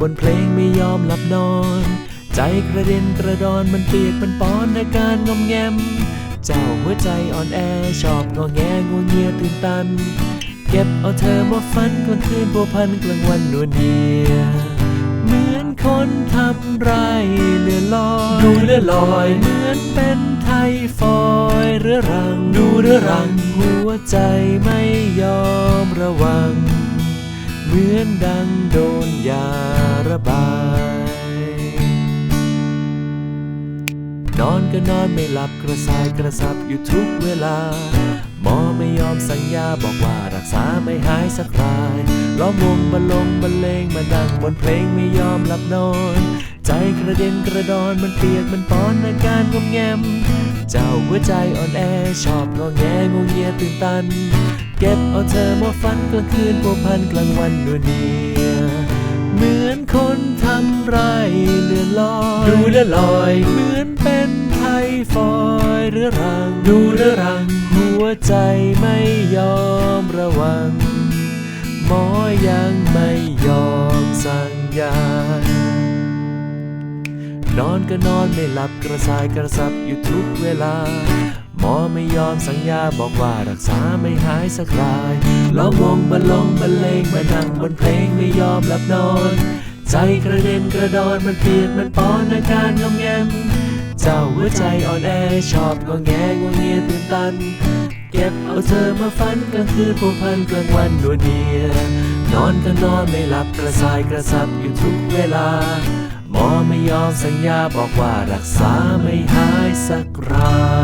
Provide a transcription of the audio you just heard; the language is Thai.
บนเพลงไม่ยอมหลับนอน ใจกระเด็นกระดอนมันเปียกมันปอนอาการงอมแงม เจ้าหัวใจอ่อนแอชอบงอแงงัวเงียตื่นตัน เก็บเอาเธอมาฝันกลางคืนพัวพันกลางวันนวลเนียเหมือนคนทำไรเลื่อนลอยดูเลื่อนลอย เหมือนเป็นไทฟอยเรื้อรัง ดูเรื้อรัง หัวใจไม่ยอมระวังเห มือนดังโดนยาระบาย นอนก็นอนไม่หลับกระสายกระสับอยู่ทุกเวลา หมอไม่ยอมสัญญาบอกว่ารักษาไม่หายสักรายล้อมวงบรรลงบรรเลงมาดังบนเพลงไม่ยอมหลับนอน ใจกระเด็นกระดอนมันเปียกมันปอนอาการงมแงม เจ้าหัวใจอ่อนแอชอบงอแงงงเงียตื่นตัน เก็บเอาเธอมาฝันกลางคืนพัวพันกลางวันนวเนียเหมือนคนทำไรเลื่อนลอย ดูเลื่อลอย เหมือนเป็นไทฟอยเรื้อรัง ดูเรื้อรัง หัวใจไม่ยอมระวัง หมอยังไม่ นอนก็นอนไม่หลับกระสายกระสับอยู่ทุกเวลา หมอไม่ยอมสัญญาบอกว่ารักษาไม่หายสักรายล้อมวงบรรลงบรรเลงมานั่งบนเพลงไม่ยอมหลับนอน ใจกระเด็นกระดอนมันเปียกมันป้อนอาการงอมแงม เจ้าหัวใจอ่อนแอชอบงอแงงวงเงียตื่นตัน เก็บเอาเธอมาฝันกลางคืนผูกพันกลางวันนวเนียนอนก็นอนไม่หลับกระสายกระสับอยู่ทุกเวลา สัญญาบอกว่ารักษาไม่หายสักราย